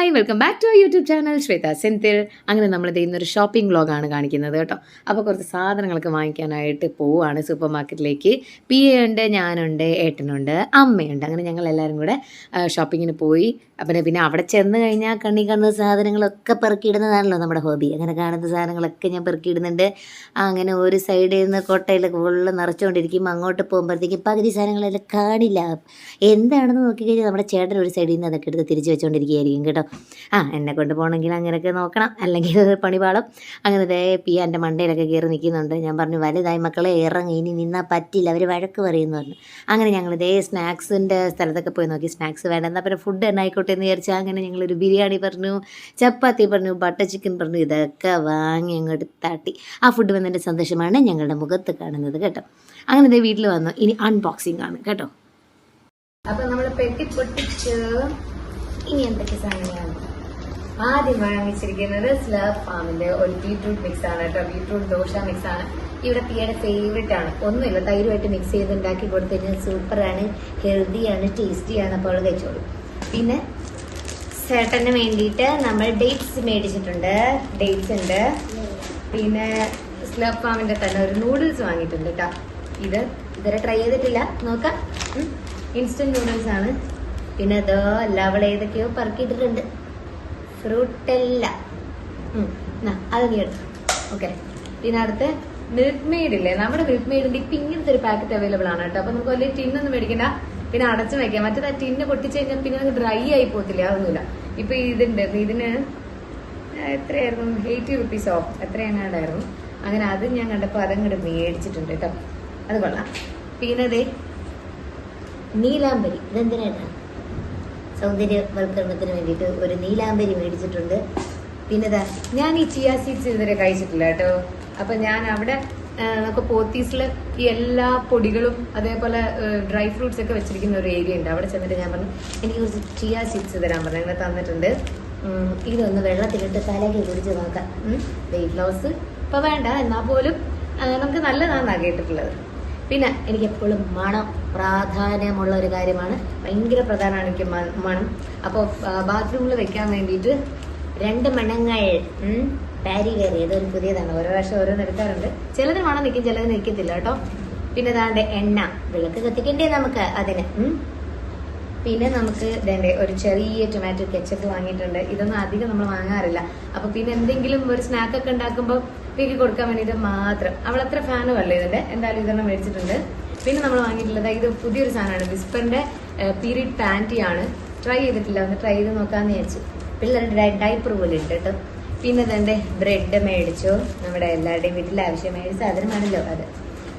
Hi welcome back to YouTube channel Shweta Senthil അങ്ങനെ നമ്മൾ ഇന്നൊരു ഷോപ്പിംഗ് വ്ളോഗാണ് കാണിക്കുന്നത് കേട്ടോ. അപ്പോൾ കുറച്ച് സാധനങ്ങളൊക്കെ വാങ്ങിക്കാനായിട്ട് പോവുകയാണ് സൂപ്പർ മാർക്കറ്റിലേക്ക് പി എ ഉണ്ട് ഞാനുണ്ട് ഏട്ടനുണ്ട് അമ്മയുണ്ട്. അങ്ങനെ ഞങ്ങൾ എല്ലാവരും കൂടെ ഷോപ്പിങ്ങിന് പോയി. അപ്പം പിന്നെ അവിടെ ചെന്ന് കഴിഞ്ഞാൽ കണ്ണി കാണുന്ന സാധനങ്ങളൊക്കെ പെറുക്കിയിടുന്നതാണല്ലോ നമ്മുടെ ഹോബി അങ്ങനെ കാണുന്ന സാധനങ്ങളൊക്കെ ഞാൻ പെറുക്കിയിടുന്നുണ്ട്. അങ്ങനെ ഒരു സൈഡിൽ നിന്ന് കോട്ടയിൽ ഫുള്ള് നിറച്ചുകൊണ്ടിരിക്കും അങ്ങോട്ട് പോകുമ്പോഴത്തേക്കും പകുതി സാധനങ്ങളെല്ലാം കാണില്ല. എന്താണെന്ന് നോക്കിക്കഴിഞ്ഞാൽ നമ്മുടെ ചേട്ടൻ ഒരു സൈഡിൽ നിന്ന് അതൊക്കെ എടുത്ത് തിരിച്ച് വെച്ചുകൊണ്ടിരിക്കുകയായിരിക്കും കേട്ടോ. ആ എന്നെ കൊണ്ട് പോകണമെങ്കിൽ അങ്ങനെയൊക്കെ നോക്കണം. അല്ലെങ്കിൽ പണിപാളം. അങ്ങനെ ദേ പി എന്റെ മണ്ടയിലൊക്കെ കയറി നിൽക്കുന്നുണ്ട്. ഞാൻ പറഞ്ഞു വലുതായി മക്കളെ ഇറങ്ങി. ഇനി നിന്നാൽ പറ്റില്ല. അവർ വഴക്ക് പറയുന്നു പറഞ്ഞു. അങ്ങനെ ഞങ്ങൾ ഇതേ സ്നാക്സിന്റെ സ്ഥലത്തൊക്കെ പോയി നോക്കി. സ്നാക്സ് വേണ്ട. എന്നാൽ പിന്നെ ഫുഡ് തന്നെ ആയിക്കോട്ടെ എന്ന് വിചാരിച്ചാൽ അങ്ങനെ ഞങ്ങളൊരു ബിരിയാണി പറഞ്ഞു ചപ്പാത്തി പറഞ്ഞു ബട്ടർ ചിക്കൻ പറഞ്ഞു ഇതൊക്കെ വാങ്ങി അങ്ങോട്ട് തട്ടി. ആ ഫുഡ് വന്നതിന്റെ സന്തോഷമാണ് ഞങ്ങളുടെ മുഖത്ത് കാണുന്നത് കേട്ടോ. അങ്ങനെ ഇതേ വീട്ടിൽ വന്നു. ഇനി അൺബോക്സിംഗ് ആണ് കേട്ടോ. അപ്പൊ നമ്മൾ പെട്ടി പൊട്ടിച്ച് ഇനി എന്തൊക്കെ സാധനങ്ങളാണ്? ആദ്യം വാങ്ങിച്ചിരിക്കുന്നത് സ്ലബ് ഫാമിന്റെ ഒരു ബീട്രൂട്ട് മിക്സ് ആണ് കേട്ടോ. ബീട്രൂട്ട് ദോശ മിക്സ് ആണ്. ഇവിടെ പിയുടെ ഫേവറേറ്റ് ആണ്. ഒന്നുമില്ല തൈരുമായിട്ട് മിക്സ് ചെയ്ത് ഉണ്ടാക്കി കൊടുത്തു സൂപ്പറാണ് ഹെൽത്തിയാണ് ടേസ്റ്റിയാണ് അപ്പോൾ അവൾ കഴിച്ചോളൂ. പിന്നെ ചേട്ടന് വേണ്ടിയിട്ട് നമ്മൾ ഡേറ്റ്സ് മേടിച്ചിട്ടുണ്ട്. ഡേറ്റ്സ് ഉണ്ട്. പിന്നെ സ്ലബ് ഫാമിന്റെ തന്നെ ഒരു നൂഡിൽസ് വാങ്ങിയിട്ടുണ്ട് കേട്ടോ. ഇത് ഇതുവരെ ട്രൈ ചെയ്തിട്ടില്ല. നോക്കാം. ഇൻസ്റ്റന്റ് നൂഡിൽസ് ആണ്. പിന്നെ അതോ അല്ല അവൾ ഏതൊക്കെയോ പറക്കിയിട്ടിട്ടുണ്ട്. ഫ്രൂട്ടല്ല. അത് നീ എടുത്തു. ഓക്കെ. പിന്നെ അടുത്ത് മിൽക്ക് മെയ്ഡ് ഇല്ലേ? നമ്മുടെ മിൽക്ക് മെയ്ഡിന്റെ ഇപ്പൊ ഇങ്ങനത്തെ ഒരു പാക്കറ്റ് അവൈലബിൾ ആണ് കേട്ടോ. അപ്പൊ നമുക്ക് വലിയ ടിന്നൊന്നും മേടിക്കണ്ട. പിന്നെ അടച്ചു വെക്കാം. മറ്റേത് ആ ടിന്ന് പൊട്ടിച്ച് കഴിഞ്ഞാൽ പിന്നെ നമുക്ക് ഡ്രൈ ആയി പോകത്തില്ല? അതൊന്നുമില്ല. ഇപ്പൊ ഇതുണ്ട്. ഇതിന് എത്രയായിരുന്നു? എയ്റ്റി റുപ്പീസോ എത്രയെങ്ങാണ്ടായിരുന്നു? അങ്ങനെ അത് ഞാൻ കണ്ടപ്പോൾ അതങ്ങോട്ട് മേടിച്ചിട്ടുണ്ട് കേട്ടോ. അത് കൊള്ളാം. പിന്നെ ദേ നീലാംബരി. ഇതെന്തിനായിട്ടാണ് സൗന്ദര്യവൽക്കരണത്തിന് വേണ്ടിയിട്ട് ഒരു നീലാംബരി മേടിച്ചിട്ടുണ്ട്. പിന്നെ ദാ ഞാൻ ഈ ചിയ സീഡ്സ് ഇതുവരെ കഴിച്ചിട്ടില്ല കേട്ടോ. അപ്പൊ ഞാൻ അവിടെ നമുക്ക് പോത്തീസിൽ ഈ എല്ലാ പൊടികളും അതേപോലെ ഡ്രൈ ഫ്രൂട്ട്സ് ഒക്കെ വെച്ചിരിക്കുന്ന ഒരു ഏരിയ ഉണ്ട്. അവിടെ ചെന്നിട്ട് ഞാൻ പറഞ്ഞു എനിക്ക് കുറച്ച് ചിയ സീഡ്സ് തരാൻ പറഞ്ഞു. അങ്ങനെ തന്നിട്ടുണ്ട്. ഇതൊന്ന് വെള്ളത്തിലിട്ട് തലയ്ക്ക് കുടിച്ച് നോക്കാം. വെയിറ്റ് ലോസ് ഇപ്പൊ വേണ്ട എന്നാൽ പോലും നമുക്ക് നല്ലതാണെന്നാണ് കേട്ടിട്ടുള്ളത്. പിന്നെ എനിക്ക് എപ്പോഴും മണം പ്രാധാന്യമുള്ള ഒരു കാര്യമാണ്. ഭയങ്കര പ്രധാനമാണ് എനിക്ക് മണം. അപ്പോൾ ബാത്റൂമിൽ വെക്കാൻ വേണ്ടിയിട്ട് രണ്ട് മണങ്ങൾ പാരി വേറെ ഏതൊരു പുതിയതാണ്. ഓരോ വർഷം ഓരോന്ന് എടുക്കാറുണ്ട്. ചിലത് മണം നിൽക്കും ചിലത് നിൽക്കത്തില്ല കേട്ടോ. പിന്നെ ദാണ്ട് എണ്ണ. വിളക്ക് കത്തിക്കണ്ടേ നമുക്ക് അതിന് പിന്നെ നമുക്ക് ഇതേണ്ട ഒരു ചെറിയ ടൊമാറ്റോ കെച്ചപ്പ് വാങ്ങിയിട്ടുണ്ട്. ഇതൊന്നും അധികം നമ്മൾ വാങ്ങാറില്ല. അപ്പൊ പിന്നെ എന്തെങ്കിലും ഒരു സ്നാക്കൊക്കെ ഉണ്ടാക്കുമ്പോൾ വീട്ടിൽ കൊടുക്കാൻ വേണ്ടിയിട്ട് മാത്രം. അവൾ അത്ര ഫാനും അല്ല ഇതിന്റെ. എന്തായാലും ഇതെണ്ണം മേടിച്ചിട്ടുണ്ട്. പിന്നെ നമ്മൾ വാങ്ങിയിട്ടുള്ളത് ഇത് പുതിയൊരു സാധനമാണ്. വിസ്പറിന്റെ പീരീഡ് പാന്റി ആണ് ട്രൈ ചെയ്തിട്ടില്ല. ഒന്ന് ട്രൈ ചെയ്ത് നോക്കാന്ന് വിചാരിച്ചു. പിള്ളേരുടെ ഡൈപ്പർ പോലെ ഉണ്ട് കേട്ടോ. പിന്നെ ഇതെന്റെ ബ്രെഡ് മേടിച്ചു. നമ്മുടെ എല്ലാവരുടെയും വീട്ടിൽ ആവശ്യം മേടിച്ചു അതിനുമാണല്ലോ അത്.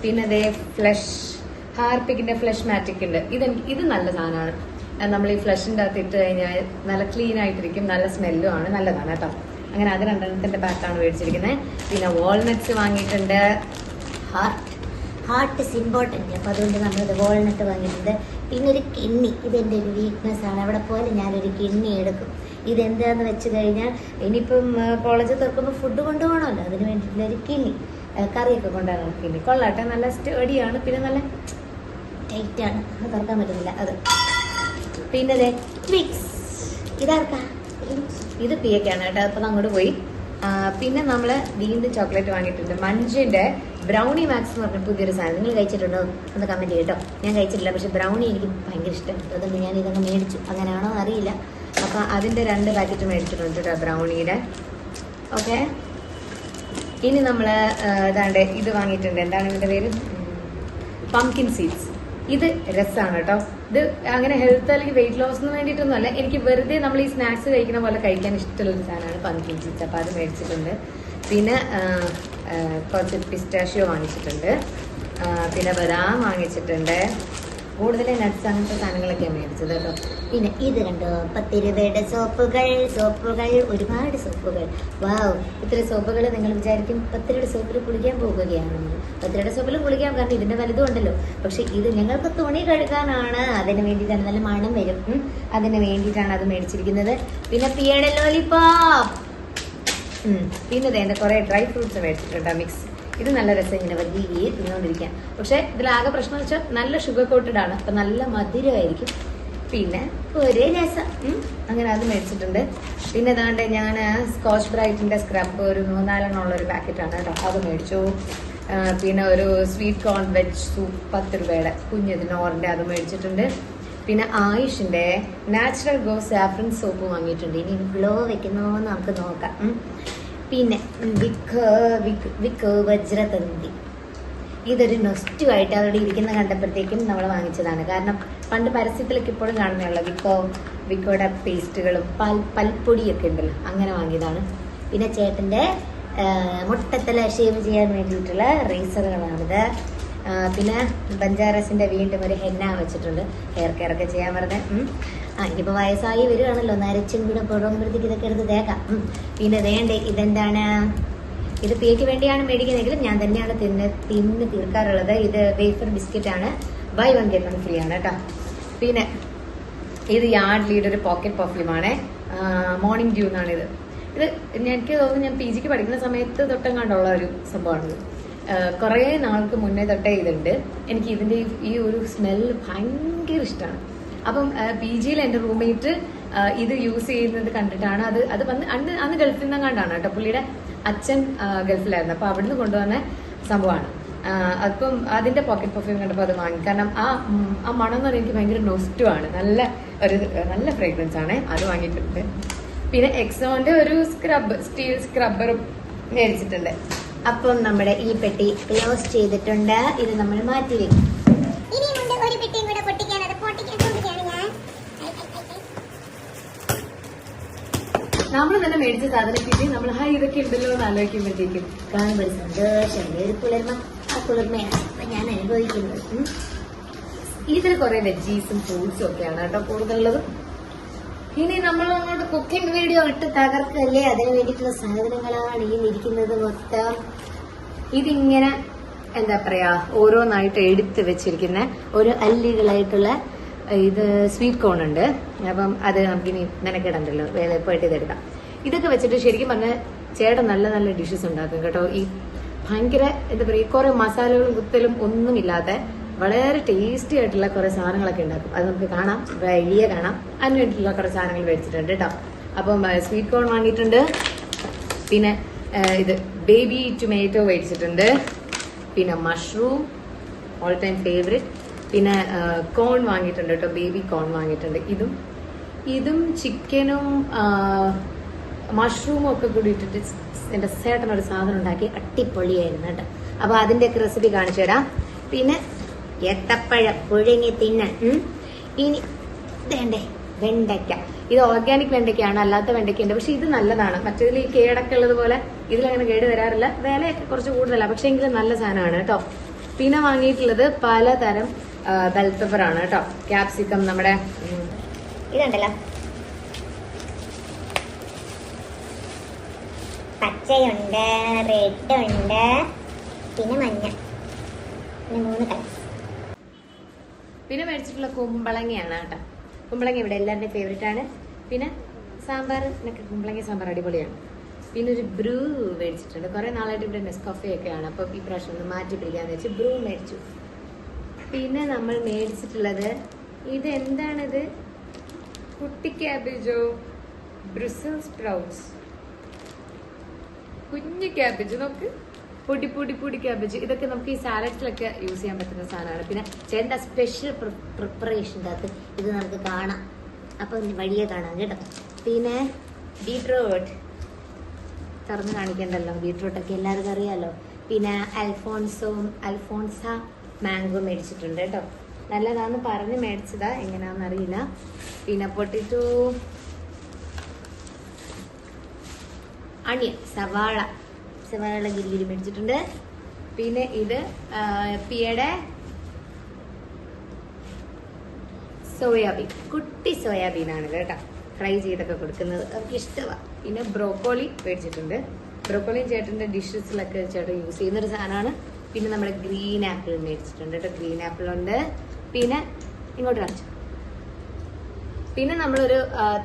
പിന്നെ അതേ ഫ്ലഷ് ഹാർപ്പിക്കിന്റെ ഫ്ലഷ് മാറ്റിക് ഉണ്ട്. ഇത് ഇത് നല്ല സാധനമാണ്. നമ്മൾ ഈ ഫ്ലഷിന്റെ അകത്ത് ഇട്ട് കഴിഞ്ഞാൽ നല്ല ക്ലീൻ ആയിട്ടിരിക്കും. നല്ല സ്മെല്ലും ആണ്. നല്ലതാണ് കേട്ടോ. അങ്ങനെ അത് രണ്ടെണ്ണത്തിന്റെ പാക്കാണ് മേടിച്ചിരിക്കുന്നത്. പിന്നെ വാൾനട്ട്സ് വാങ്ങിയിട്ടുണ്ട്. ഹാർട്ട് ഹാർട്ട് ഇസ് ഇമ്പോർട്ടന്റ് അപ്പോൾ അതുകൊണ്ട് നമ്മളിത് വാൾനട്ട് വാങ്ങിയിട്ടുണ്ട്. പിന്നെ ഒരു കിണ്ണി. ഇതെന്റെ ഒരു വീക്ക്നെസ് ആണ്. അവിടെ പോലെ ഞാനൊരു കിണ്ണി എടുക്കും. ഇതെന്താന്ന് വെച്ച് കഴിഞ്ഞാൽ ഇനിയിപ്പം കോളേജ് തുറക്കുമ്പോൾ ഫുഡ് കൊണ്ടുപോകണമല്ലോ. അതിന് വേണ്ടിയിട്ടുള്ള ഒരു കിണ്ണി. കറിയൊക്കെ കൊണ്ടുപോകണം കിണ്ണി. കൊള്ളാട്ടെ. നല്ല സ്റ്റഡിയാണ് പിന്നെ നല്ല ടൈറ്റ് ആണ്. അത് തുറക്കാൻ പറ്റുന്നില്ല. അത്. പിന്നെ ദേ വിക്സ് ഇതാർക്കാ? ഇത് പിയക്കാണ് കേട്ടോ. അപ്പം അങ്ങോട്ട് പോയി. പിന്നെ നമ്മൾ വീണ്ടും ചോക്ലേറ്റ് വാങ്ങിയിട്ടുണ്ട്. മഞ്ചിന്റെ ബ്രൗണി മാക്സ് എന്ന് പറഞ്ഞ പുതിയൊരു സാധനം. നിങ്ങൾ കഴിച്ചിട്ടുണ്ടോ? ഒന്ന് കമന്റ് ചെയ്യട്ടോ ഞാൻ കഴിച്ചിട്ടില്ല പക്ഷെ ബ്രൗണി എനിക്ക് ഭയങ്കര ഇഷ്ടം. അതുകൊണ്ട് ഞാൻ ഇതൊക്കെ മേടിച്ചു. അങ്ങനെയാണോ അറിയില്ല. അപ്പം അതിന്റെ രണ്ട് പാക്കറ്റ് മേടിച്ചിട്ടുണ്ട് കേട്ടോ ബ്രൗണിയുടെ ഓക്കെ ഇനി നമ്മൾ ഇതാണ്ട് ഇത് വാങ്ങിയിട്ടുണ്ട്. എന്താണ് ഇതിന്റെ പേര്? പംകിൻ സീഡ്സ് ഇത് രസമാണ് കേട്ടോ. ഇത് അങ്ങനെ ഹെൽത്ത് അല്ലെങ്കിൽ വെയിറ്റ് ലോസിന് വേണ്ടിയിട്ടൊന്നും അല്ല. എനിക്ക് വെറുതെ നമ്മൾ ഈ സ്നാക്സ് കഴിക്കുന്ന പോലെ കഴിക്കാൻ ഇഷ്ടമുള്ള സാധനമാണ് പങ്കിൻ ചിച്ച അപ്പം അത് മേടിച്ചിട്ടുണ്ട്. പിന്നെ കുറച്ച് പിസ്റ്റാഷ്യോ വാങ്ങിച്ചിട്ടുണ്ട്. പിന്നെ ബദാം വാങ്ങിച്ചിട്ടുണ്ട്. കൂടുതൽ നട്ട്സ് അങ്ങനത്തെ സാധനങ്ങളൊക്കെ മേടിച്ചത് കേട്ടോ. പിന്നെ ഇത് കണ്ടോ? പത്ത് രൂപയുടെ സോപ്പുകൾ സോപ്പുകൾ ഒരുപാട് സോപ്പുകൾ വാവ് ഇത്ര സോപ്പുകൾ നിങ്ങൾ വിചാരിക്കും പത്ത് രൂപയുടെ സോപ്പിൽ കുളിക്കാൻ പോകുകയാണെന്ന് പത്ത് രൂപയുടെ സോപ്പിൽ കുളിക്കാൻ കാരണം ഇതിന്റെ വലുതും ഉണ്ടല്ലോ. പക്ഷെ ഇത് ഞങ്ങൾക്ക് തുണി കഴുകാനാണ്. അതിന് വേണ്ടിയിട്ടാണ് നല്ല മണം വരും. അതിന് വേണ്ടിയിട്ടാണ് അത് മേടിച്ചിരിക്കുന്നത്. പിന്നെ പിയയുടെ ലോലിപോപ്പ് ഉം. പിന്നെ ദേ എന്റെ കുറേ ഡ്രൈ ഫ്രൂട്ട്സ് മേടിച്ചിട്ടുണ്ട് മിക്സ് ഇത് നല്ല രസം ഇങ്ങനെ വലിയ തിന്നുകൊണ്ടിരിക്കാൻ പക്ഷെ ഇതിലാകെ പ്രശ്നം വെച്ചാൽ നല്ല ഷുഗർ കോട്ടഡ് ആണ്. അപ്പം നല്ല മധുരമായിരിക്കും. പിന്നെ ഒരേ രസം. അങ്ങനെ അത് മേടിച്ചിട്ടുണ്ട്. പിന്നെ ഇതാണ്ട് ഞാൻ സ്കോച്ച് ബ്രൈറ്റിന്റെ സ്ക്രബ് ഒരു മൂന്നാലെണ്ണം ഉള്ള ഒരു ആണ് കേട്ടോ. അത് മേടിച്ചു. പിന്നെ ഒരു സ്വീറ്റ് കോൺ വെജ് സൂപ്പ് പത്ത് രൂപയുടെ. കുഞ്ഞത് നോറിന്റെ അത് മേടിച്ചിട്ടുണ്ട്. പിന്നെ ആയുഷിന്റെ നാച്ചുറൽ ഗോ സാഫ്രൻ സോപ്പ് വാങ്ങിയിട്ടുണ്ട്. ഇനി ഗ്ലോ വെക്കുന്നോന്ന് നമുക്ക് നോക്കാം. പിന്നെ വിക്ക് വിക്ക് വജ്രതന്തി. ഇതൊരു നെസ്റ്റു ആയിട്ട് അവിടെ ഇരിക്കുന്ന കണ്ടപ്പോഴത്തേക്കും നമ്മൾ വാങ്ങിച്ചതാണ്. കാരണം പണ്ട് പരസ്യത്തിലൊക്കെ ഇപ്പോഴും കാണുന്നതുള്ള വിക്കോ വിക്കോയുടെ പേസ്റ്റുകളും പൽ പൽപ്പൊടിയൊക്കെ ഉണ്ടല്ലോ? അങ്ങനെ വാങ്ങിയതാണ്. പിന്നെ ചേട്ടന്റെ മുട്ടത്തല ഷേവ് ചെയ്യാൻ വേണ്ടിയിട്ടുള്ള റേസറുകളാണിത്. പിന്നെ ബഞ്ചാറസിന്റെ വീണ്ടും ഒരു ഹെന്ന വെച്ചിട്ടുണ്ട്. ഹെയർ കെയർ ഒക്കെ ചെയ്യാൻ പറഞ്ഞ. ആ ഇനിയിപ്പോൾ വയസ്സായി വരികയാണല്ലോ. നരച്ചും കൂടെ പോകുമ്പോഴത്തേക്ക് ഇതൊക്കെ എടുത്ത് തേക്കാം. പിന്നെ വേണ്ടേ ഇതെന്താണ്? ഇത് പിയയ്ക്ക് വേണ്ടിയാണ് മേടിക്കുന്നതെങ്കിലും ഞാൻ തന്നെയാണ് തിന്ന് തിന്ന് തീർക്കാറുള്ളത്. ഇത് വേഫർ ബിസ്ക്കറ്റ് ആണ്. Buy one get one free ആണ് കേട്ടോ. പിന്നെ ഇത് യാർഡ്ലിയുടെ ഒരു പോക്കറ്റ് പെർഫ്യൂമാണ് മോർണിംഗ് ഡ്യൂ എന്നാണ് ഇത്. എനിക്ക് തോന്നുന്നു ഞാൻ പി ജിക്ക് പഠിക്കുന്ന സമയത്ത് തൊട്ടും കണ്ടുള്ള ഒരു സംഭവമാണിത് കുറേ നാൾക്ക് മുന്നേ തൊട്ടേ ഇതുണ്ട്. എനിക്ക് ഇതിന്റെ ഈ- ഒരു സ്മെല്ല് ഭയങ്കര ഇഷ്ടമാണ്. അപ്പം പി ജിയിൽ എന്റെ റൂംമേറ്റ് ഇത് യൂസ് ചെയ്യുന്നത് കണ്ടിട്ടാണ് അത് അത് വന്ന് അന്ന് അന്ന് ഗൾഫിൽ നിന്നും കണ്ടാണ് കേട്ടോ. പുള്ളിയുടെ അച്ഛൻ ഗൾഫിലായിരുന്നു. അപ്പൊ അവിടുന്ന് കൊണ്ടുവന്ന സംഭവമാണ്. അപ്പം അതിന്റെ പോക്കറ്റ് പെർഫ്യൂം കണ്ടപ്പോൾ അത് വാങ്ങി. കാരണം ആ ആ മണം എന്ന് പറയുന്നത് എനിക്ക് ഭയങ്കര നൊസ്റ്റുമാണ് നല്ല ഒരു നല്ല ഫ്രേഗ്രൻസ് ആണ്. അത് വാങ്ങിയിട്ടുണ്ട്. പിന്നെ എക്സോന്റെ ഒരു സ്ക്രബ് സ്റ്റീൽ സ്ക്രബ്ബറും മേടിച്ചിട്ടുണ്ട്. അപ്പം നമ്മുടെ ഈ പെട്ടി ക്ലോസ് ചെയ്തിട്ടുണ്ട്. ഇത് നമ്മൾ മാറ്റി വെക്കും. നമ്മൾ തന്നെ മേടിച്ച സാധനം നമ്മൾ ഹാ ഇതൊക്കെ ഉണ്ടല്ലോ എന്ന് ആലോചിക്കുമ്പോഴത്തേക്കും കാണുമ്പോൾ ഒരു സന്തോഷം ഒരു കുളിർമ ആ കുളിർമയാണ് ഞാൻ അനുഭവിക്കുന്നത്. ഇതിൽ കുറെ വെജീസും ഫ്രൂട്ട്സും ഒക്കെയാണ് കേട്ടോ കൂടുതലുള്ളത്. ഇനി നമ്മൾ അങ്ങോട്ട് കുക്കിംഗ് വീഡിയോ ഇട്ട് തകർക്കല്ലേ? അതിന് വേണ്ടിയിട്ടുള്ള സാധനങ്ങളാണ് ഈ ഇരിക്കുന്നത് മൊത്തം. ഇതിങ്ങനെ എന്താ പറയാ ഓരോന്നായിട്ട് എടുത്ത് വെച്ചിരിക്കുന്ന ഒരു അല്ലികളായിട്ടുള്ള ഇത് സ്വീറ്റ് കോൺ ഉണ്ട്. അപ്പം അത് നമുക്ക് ഇനി നനക്കിടണ്ടല്ലോ വേറെ പോയിട്ട് ഇതെടുക്കാം ഇതൊക്കെ വെച്ചിട്ട് ശരിക്കും പറഞ്ഞാൽ ചേട്ടൻ നല്ല നല്ല ഡിഷസ് ഉണ്ടാക്കും കേട്ടോ. ഈ ഭയങ്കര എന്താ പറയുക കുറെ മസാലകളും കുത്തലും ഒന്നുമില്ലാതെ വളരെ ടേസ്റ്റി ആയിട്ടുള്ള കുറേ സാധനങ്ങളൊക്കെ ഉണ്ടാക്കും. അത് നമുക്ക് കാണാം. വലിയ കാണാം. അതിന് വേണ്ടിയിട്ടുള്ള കുറേ സാധനങ്ങൾ മേടിച്ചിട്ടുണ്ട് കേട്ടോ. അപ്പം സ്വീറ്റ് കോൺ വാങ്ങിയിട്ടുണ്ട്. പിന്നെ ഇത് ബേബി ടൊമാറ്റോ മേടിച്ചിട്ടുണ്ട്. പിന്നെ മഷ്റൂം ഓൾ ടൈം ഫേവറേറ്റ് പിന്നെ കോൺ വാങ്ങിയിട്ടുണ്ട് കേട്ടോ ബേബി കോൺ വാങ്ങിയിട്ടുണ്ട്. ഇതും ഇതും ചിക്കനും മഷ്റൂമും ഒക്കെ കൂടി ഇട്ടിട്ട് എന്റെ സേട്ടനൊരു സാധനം ഉണ്ടാക്കി അട്ടിപ്പൊളിയായിരുന്നു കേട്ടോ. അപ്പൊ അതിന്റെയൊക്കെ റെസിപ്പി കാണിച്ചു തരാം. പിന്നെ ഏത്തപ്പഴം പുഴുങ്ങി തിന്നാൻ. ഇനി വേണ്ടേ വെണ്ടയ്ക്ക. ഇത് ഓർഗാനിക് വെണ്ടയ്ക്കാണ് അല്ലാത്ത വെണ്ടയ്ക്കുണ്ട് പക്ഷെ ഇത് നല്ലതാണ്. മറ്റേതിൽ ഈ കേടൊക്കെ ഉള്ളതുപോലെ ഇതിലങ്ങനെ കേട് വരാറില്ല. വിലയൊക്കെ കുറച്ച് കൂടുതലാണ് പക്ഷെ എങ്കിലും നല്ല സാധനമാണ് കേട്ടോ. പിന്നെ വാങ്ങിയിട്ടുള്ളത് പലതരം ബെൽ പെപ്പർ ആണ് കേട്ടോ. ക്യാപ്സിക്കം നമ്മുടെ ഇതുണ്ടല്ലോ. പച്ചയുണ്ട് റെഡ് ഉണ്ട് പിന്നെ മഞ്ഞ. പിന്നെ മൂന്ന് കളർ പിന്നെ മേടിച്ചിട്ടുള്ള കുമ്പളങ്ങയാണ് കേട്ടോ. കുമ്പളങ്ങ ഇവിടെ എല്ലാവരുടെയും ഫേവറേറ്റ് ആണ്. പിന്നെ സാമ്പാർ എന്നൊക്കെ കുമ്പളങ്ങ സാമ്പാർ അടിപൊളിയാണ്. പിന്നെ ഒരു ബ്രൂ മേടിച്ചിട്ടുണ്ട്. കുറെ നാളായിട്ട് ഇവിടെ നെസ്കോഫെ ഒക്കെയാണ് അപ്പോൾ ഈ പ്രാവശ്യം ഒന്ന് മാറ്റി പിടിക്കാന്ന് വെച്ച് ബ്രൂ മേടിച്ചു. പിന്നെ നമ്മൾ മേടിച്ചിട്ടുള്ളത്. ഇത് എന്താണിത് കുട്ടി ക്യാബേജോ? ബ്രിസൽ സ്പ്രൗട്ട്സ് കുഞ്ഞു ക്യാബേജ് നോക്ക്. പൊടി പൊടി പൊടി ക്യാബേജ്. ഇതൊക്കെ നമുക്ക് ഈ സാലഡ്സിലൊക്കെ യൂസ് ചെയ്യാൻ പറ്റുന്ന സാധനമാണ്. പിന്നെ ചേട്ടന്റെ സ്പെഷ്യൽ പ്രിപ്പറേഷന്റെ അകത്ത് ഇത് നമുക്ക് കാണാം. അപ്പം വഴിയെ കാണാം കേട്ടോ. പിന്നെ ബീട്രൂട്ട് തുറന്ന് കാണിക്കണ്ടല്ലോ ബീട്രൂട്ടൊക്കെ എല്ലാവർക്കും അറിയാലോ. പിന്നെ അൽഫോൺസോ അൽഫോൺസ മാംഗോ മേടിച്ചിട്ടുണ്ട് കേട്ടോ. നല്ലതാന്ന് പറഞ്ഞ് മേടിച്ചതാ. എങ്ങനെയാണെന്ന് അറിയില്ല. പിന്നെ പൊട്ടിറ്റു അണിയൻ സവാള. സവാള ഗിരിഗിരി മേടിച്ചിട്ടുണ്ട്. പിന്നെ ഇത് പിയുടെ സോയാബീൻ. കുട്ടി സോയാബീൻ ആണ് കേട്ടോ. ഫ്രൈ ചെയ്തൊക്കെ കൊടുക്കുന്നത്. അവർക്ക് ഇഷ്ടമാണ് പിന്നെ ബ്രോക്കോളി മേടിച്ചിട്ടുണ്ട്. ബ്രോക്കോളി ചേട്ടന്റെ ഡിഷസിലൊക്കെ ചേട്ടൻ യൂസ് ചെയ്യുന്നൊരു സാധനമാണ്. പിന്നെ നമ്മുടെ ഗ്രീൻ ആപ്പിൾ മേടിച്ചിട്ടുണ്ട് കേട്ടോ. ഗ്രീൻ ആപ്പിൾ ഉണ്ട്. പിന്നെ ഇങ്ങോട്ട് കാണിച്ചു. പിന്നെ നമ്മളൊരു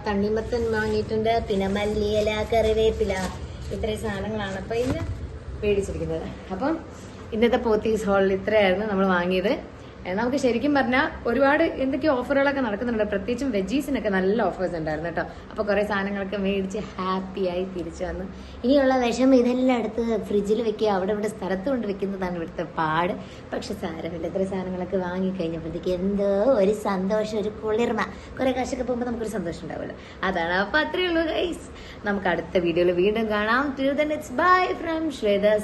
തണ്ണിമത്തൻ വാങ്ങിയിട്ടുണ്ട്. പിന്നെ മല്ലിയില കറിവേപ്പില. ഇത്രയും സാധനങ്ങളാണ് അപ്പൊ ഇന്ന് മേടിച്ചിരിക്കുന്നത്. അപ്പം ഇന്നത്തെ പോത്തീസ് ഹോളിൽ ഇത്രയായിരുന്നു നമ്മൾ വാങ്ങിയത്. നമുക്ക് ശരിക്കും പറഞ്ഞാൽ ഒരുപാട് എന്തൊക്കെ ഓഫറുകളൊക്കെ നടക്കുന്നുണ്ട്. പ്രത്യേകിച്ചും വെജീസിനൊക്കെ നല്ല ഓഫേഴ്സ് ഉണ്ടായിരുന്നു കേട്ടോ. അപ്പൊ കുറേ സാധനങ്ങളൊക്കെ മേടിച്ച് ഹാപ്പിയായി തിരിച്ചു വന്നു. ഇനിയുള്ള വിഷം ഇതെല്ലാം എടുത്ത് ഫ്രിഡ്ജിൽ വെക്കുക. അവിടെ ഇവിടെ സ്ഥലത്ത് കൊണ്ട് വെക്കുന്നതാണ് ഇവിടുത്തെ പാട്. പക്ഷെ സാരമില്ല. ഇത്ര സാധനങ്ങളൊക്കെ വാങ്ങിക്കഴിഞ്ഞപ്പോഴത്തേക്ക് എന്തോ ഒരു സന്തോഷം ഒരു കുളിർമ. കുറെ കാശൊക്കെ പോകുമ്പോൾ നമുക്കൊരു സന്തോഷം ഉണ്ടാവുമല്ലോ. അതാണ് അപ്പൊ അത്രയേ ഉള്ളൂ ഗൈസ് നമുക്ക് അടുത്ത വീഡിയോയിൽ വീണ്ടും കാണാം. Bye from Shweta